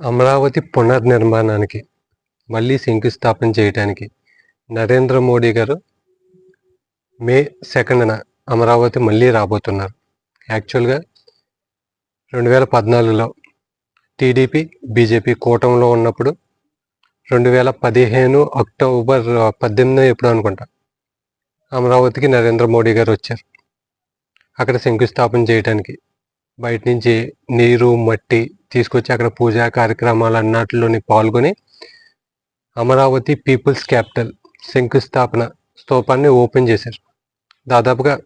అమరావతి పునర్నిర్మాణానికి మళ్ళీ శంకుస్థాపన చేయడానికి నరేంద్ర మోడీ గారు మే సెకండ్న అమరావతి మళ్ళీ రాబోతున్నారు. యాక్చువల్గా రెండు వేల పద్నాలుగులో టీడీపీ బీజేపీ కూటమిలో ఉన్నప్పుడు రెండు వేల పదిహేను అక్టోబర్ పద్దెనిమిది ఎప్పుడు అనుకుంటా అమరావతికి నరేంద్ర మోడీ గారు వచ్చారు. అక్కడ శంకుస్థాపన చేయడానికి బయట నుంచి నీరు మట్టి తీసుకొచ్చి అక్కడ పూజా కార్యక్రమాలు అన్నట్లోని పాల్గొని అమరావతి పీపుల్స్ క్యాపిటల్ శంకుస్థాపన స్తూపాన్ని ఓపెన్ చేశారు. దాదాపుగా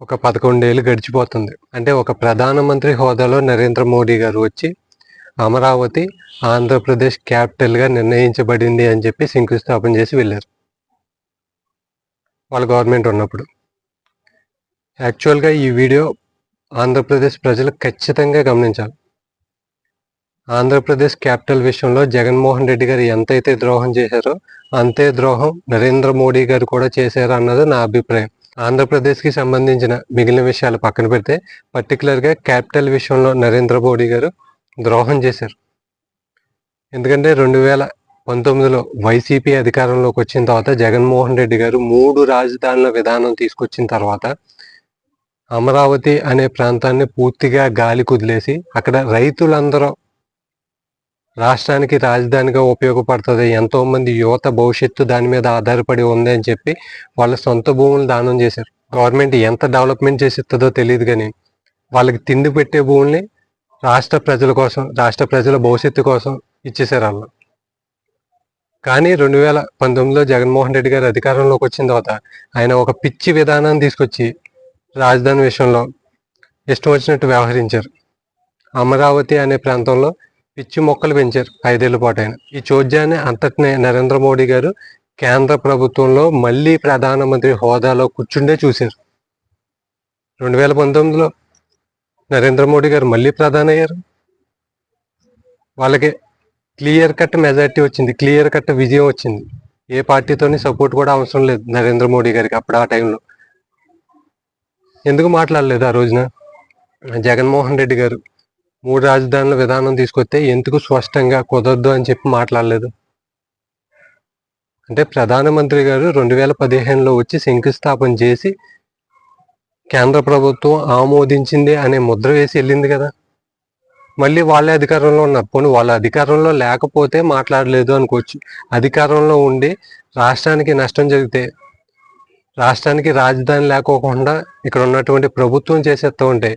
ఒక పదకొండేళ్ళు గడిచిపోతుంది. అంటే ఒక ప్రధానమంత్రి హోదాలో నరేంద్ర మోడీ గారు వచ్చి అమరావతి ఆంధ్రప్రదేశ్ క్యాపిటల్గా నిర్ణయించబడింది అని చెప్పి శంకుస్థాపన చేసి వెళ్ళారు. వాళ్ళ గవర్నమెంట్ ఉన్నప్పుడు. యాక్చువల్గా ఈ వీడియో ఆంధ్రప్రదేశ్ ప్రజలు ఖచ్చితంగా గమనించాలి. ఆంధ్రప్రదేశ్ క్యాపిటల్ విషయంలో జగన్మోహన్ రెడ్డి గారు ఎంతైతే ద్రోహం చేశారో అంతే ద్రోహం నరేంద్ర మోడీ గారు కూడా చేశారు అన్నది నా అభిప్రాయం. ఆంధ్రప్రదేశ్కి సంబంధించిన మిగిలిన విషయాలు పక్కన పెడితే పర్టికులర్గా క్యాపిటల్ విషయంలో నరేంద్ర మోడీ గారు ద్రోహం చేశారు. ఎందుకంటే రెండు వేల పంతొమ్మిదిలో వైసీపీ అధికారంలోకి వచ్చిన తర్వాత జగన్మోహన్ రెడ్డి గారు మూడు రాజధానుల విధానం తీసుకొచ్చిన తర్వాత అమరావతి అనే ప్రాంతాన్ని పూర్తిగా గాలి కుదిలేసి అక్కడ రైతులందరూ రాష్ట్రానికి రాజధానిగా ఉపయోగపడుతుంది. ఎంతో మంది యువత భవిష్యత్తు దాని మీద ఆధారపడి ఉంది అని చెప్పి వాళ్ళ సొంత భూములు దానం చేశారు. గవర్నమెంట్ ఎంత డెవలప్మెంట్ చేసిస్తుందో తెలియదు కానీ వాళ్ళకి తిండి పెట్టే భూముల్ని రాష్ట్ర ప్రజల కోసం రాష్ట్ర ప్రజల భవిష్యత్తు కోసం ఇచ్చేసారు వాళ్ళు. కానీ రెండు వేల పంతొమ్మిదిలో జగన్మోహన్ రెడ్డి గారు అధికారంలోకి వచ్చిన తర్వాత ఆయన ఒక పిచ్చి విధానాన్ని తీసుకొచ్చి రాజధాని విషయంలో ఇష్టం వచ్చినట్టు వ్యవహరించారు. అమరావతి అనే ప్రాంతంలో పిచ్చి మొక్కలు పెంచారు ఐదేళ్ళ పాటు ఆయన. ఈ చోద్యాన్ని అంతటినే నరేంద్ర మోడీ గారు కేంద్ర ప్రభుత్వంలో మళ్ళీ ప్రధానమంత్రి హోదాలో కూర్చుండే చూశారు. రెండు వేల పంతొమ్మిదిలో నరేంద్ర మోడీ గారు మళ్ళీ ప్రధాని అయ్యారు. వాళ్ళకి క్లియర్ కట్ మెజారిటీ వచ్చింది క్లియర్ కట్ విజయం వచ్చింది. ఏ పార్టీతోని సపోర్ట్ కూడా అవసరం లేదు నరేంద్ర మోడీ గారికి అప్పుడు ఆ టైంలో. ఎందుకు మాట్లాడలేదు ఆ రోజున? జగన్మోహన్ రెడ్డి గారు మూడు రాజధానుల విధానం తీసుకొస్తే ఎందుకు స్పష్టంగా కుదరదు అని చెప్పి మాట్లాడలేదు? అంటే ప్రధానమంత్రి గారు రెండు వేల పదిహేనులో వచ్చి శంకుస్థాపన చేసి కేంద్ర ప్రభుత్వం ఆమోదించింది అనే ముద్ర వేసి వెళ్ళింది కదా. మళ్ళీ వాళ్ళే అధికారంలో ఉన్నారు. పోనీ వాళ్ళ అధికారంలో లేకపోతే మాట్లాడలేదు అనుకోవచ్చు. అధికారంలో ఉండి రాష్ట్రానికి నష్టం జరిగితే రాష్ట్రానికి రాజధాని లేకోకుండా ఇక్కడ ఉన్నటువంటి ప్రభుత్వం చేసేస్తూ ఉంటే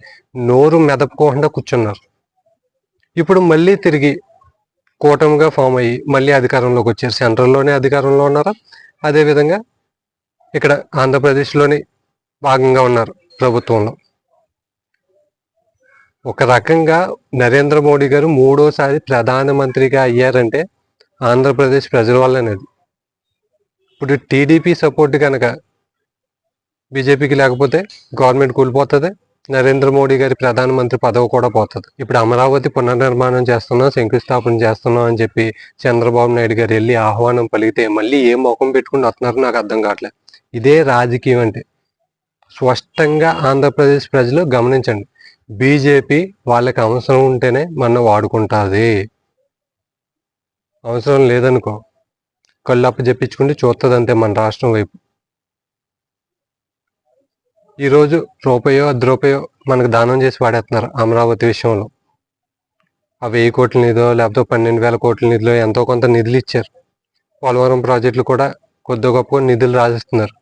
నోరు మెదపుకోకుండా కూర్చున్నారు. ఇప్పుడు మళ్ళీ తిరిగి కూటమిగా ఫామ్ అయ్యి మళ్ళీ అధికారంలోకి వచ్చారు. సెంట్రల్లోనే అధికారంలో ఉన్నారా? అదేవిధంగా ఇక్కడ ఆంధ్రప్రదేశ్లోని భాగంగా ఉన్నారు ప్రభుత్వంలో. ఒక రకంగా నరేంద్ర మోడీ గారు మూడోసారి ప్రధానమంత్రిగా అయ్యారంటే ఆంధ్రప్రదేశ్ ప్రజల వల్లనేది. ఇప్పుడు టీడీపీ సపోర్ట్ కనుక బీజేపీకి లేకపోతే గవర్నమెంట్ కూలిపోతుంది. నరేంద్ర మోడీ గారి ప్రధానమంత్రి పదవి కూడా పోతుంది. ఇప్పుడు అమరావతి పునర్నిర్మాణం చేస్తున్నాం శంకుస్థాపన చేస్తున్నాం అని చెప్పి చంద్రబాబు నాయుడు గారు వెళ్ళి ఆహ్వానం పలిగితే మళ్ళీ ఏం ముఖం పెట్టుకుని వస్తున్నారో నాకు అర్థం కావట్లేదు. ఇదే రాజకీయం అంటే. స్పష్టంగా ఆంధ్రప్రదేశ్ ప్రజలు గమనించండి. బీజేపీ వాళ్ళకి అవసరం ఉంటేనే మన వాడుకుంటుంది. అవసరం లేదనుకో. కళ్ళప్ప చెప్పించుకుంటే చూస్తుంది అంతే మన రాష్ట్రం వైపు. ఈరోజు రూపాయో అర్ధ రూపాయో మనకు దానం చేసి వాడేస్తున్నారు అమరావతి విషయంలో. ఆ వెయ్యి కోట్ల నిధో లేకపోతే పన్నెండు వేల కోట్ల నిధులు ఎంతో కొంత నిధులు ఇచ్చారు. పోలవరం ప్రాజెక్టులు కూడా కొద్ది గొప్ప నిధులు రాసిస్తున్నారు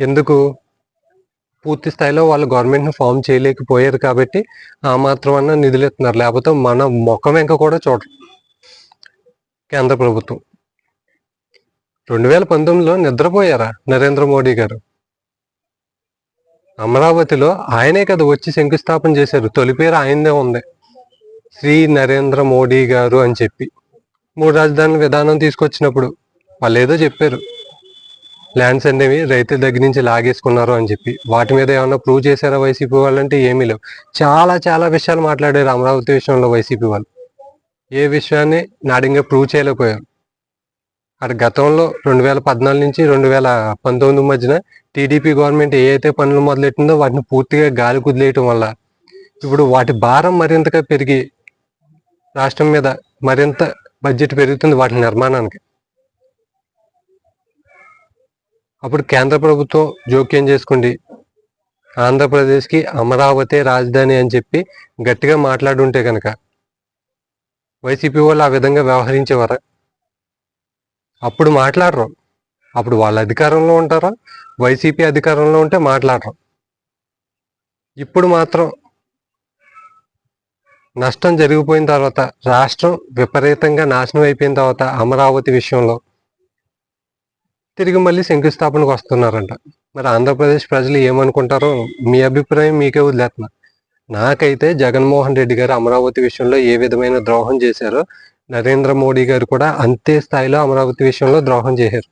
ఎందుకు? పూర్తి స్థాయిలో వాళ్ళు గవర్నమెంట్ని ఫామ్ చేయలేకపోయారు కాబట్టి ఆ మాత్రం అన్న నిధులు ఇస్తున్నారు. లేకపోతే మన ముఖం వెంక కూడా చూడరు కేంద్ర ప్రభుత్వం. రెండు వేల పంతొమ్మిదిలో నిద్రపోయారా నరేంద్ర మోడీ గారు? అమరావతిలో ఆయనే కదా వచ్చి శంకుస్థాపన చేశారు. తొలి పేరు ఆయనదే ఉంది. శ్రీ నరేంద్ర మోడీ గారు అని చెప్పి. మూడు రాజధానుల విధానం తీసుకొచ్చినప్పుడు వాళ్ళు ఏదో చెప్పారు. ల్యాండ్స్ అనేవి రైతుల దగ్గర నుంచి లాగేసుకున్నారు అని చెప్పి. వాటి మీద ఏమన్నా ప్రూవ్ చేశారా వైసీపీ వాళ్ళు అంటే ఏమీ లేవు. చాలా చాలా విషయాలు మాట్లాడారు అమరావతి విషయంలో వైసీపీ వాళ్ళు. ఏ విషయాన్ని నాడింగా ప్రూవ్ చేయలేకపోయారు. అటు గతంలో రెండు వేల పద్నాలుగు నుంచి రెండు వేల పంతొమ్మిది మధ్యన టీడీపీ గవర్నమెంట్ ఏ అయితే పనులు మొదలెట్టిందో వాటిని పూర్తిగా గాలి కుదిలేయటం వల్ల ఇప్పుడు వాటి భారం మరింతగా పెరిగి రాష్ట్రం మీద మరింత బడ్జెట్ పెరుగుతుంది వాటి నిర్మాణానికి. అప్పుడు కేంద్ర ప్రభుత్వం జోక్యం చేసుకోండి ఆంధ్రప్రదేశ్కి అమరావతి రాజధాని అని చెప్పి గట్టిగా మాట్లాడుంటే కనుక వైసీపీ వాళ్ళు ఆ విధంగా వ్యవహరించేవారా? అప్పుడు మాట్లాడరు. అప్పుడు వాళ్ళ అధికారంలో ఉంటారా? వైసీపీ అధికారంలో ఉంటే మాట్లాడరు. ఇప్పుడు మాత్రం నష్టం జరిగిపోయిన తర్వాత రాష్ట్రం విపరీతంగా నాశనం అయిపోయిన తర్వాత అమరావతి విషయంలో తిరిగి మళ్ళీ శంకుస్థాపనకు వస్తున్నారంట. మరి ఆంధ్రప్రదేశ్ ప్రజలు ఏమనుకుంటారో మీ అభిప్రాయం మీకే వదిలేస్తున్నా. నాకైతే జగన్మోహన్ రెడ్డి గారు అమరావతి విషయంలో ఏ విధమైన ద్రోహం చేశారో నరేంద్ర మోడీ గారు కూడా అంతే స్థాయిలో అమరావతి విషయంలో ద్రోహం చేశారు.